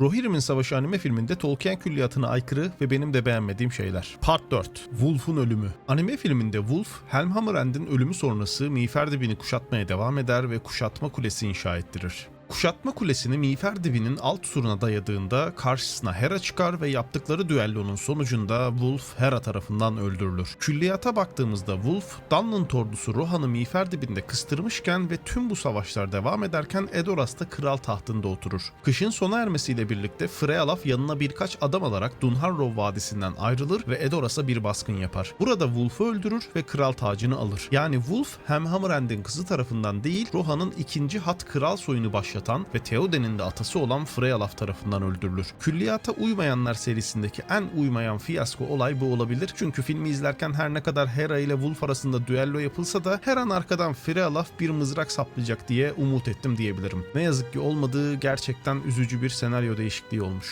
Rohirrim'in Savaşı anime filminde Tolkien külliyatına aykırı ve benim de beğenmediğim şeyler. Part 4. Wolf'un ölümü. Anime filminde Wolf, Helmhammerend'in ölümü sonrası Miğfer dibini kuşatmaya devam eder ve kuşatma kulesi inşa ettirir. Kuşatma kulesini miğfer dibinin alt suruna dayadığında karşısına Hera çıkar ve yaptıkları düellonun sonucunda Wolf Hera tarafından öldürülür. Külliyata baktığımızda Wolf, Dunland ordusu Rohan'ı miğfer dibinde kıstırmışken ve tüm bu savaşlar devam ederken Edoras da kral tahtında oturur. Kışın sona ermesiyle birlikte Frealaf yanına birkaç adam alarak Dunharrow Vadisi'nden ayrılır ve Edoras'a bir baskın yapar. Burada Wolf'u öldürür ve kral tacını alır. Yani Wolf hem Hammerend'in kızı tarafından değil Rohan'ın ikinci hat kral soyunu başlatan ve Theoden'in de atası olan Frealaf tarafından öldürülür. Külliyata uymayanlar serisindeki en uymayan fiyasko olay bu olabilir. Çünkü filmi izlerken her ne kadar Hera ile Wolf arasında düello yapılsa da her an arkadan Frealaf bir mızrak saplayacak diye umut ettim diyebilirim. Ne yazık ki olmadığı gerçekten üzücü bir senaryo değişikliği olmuş.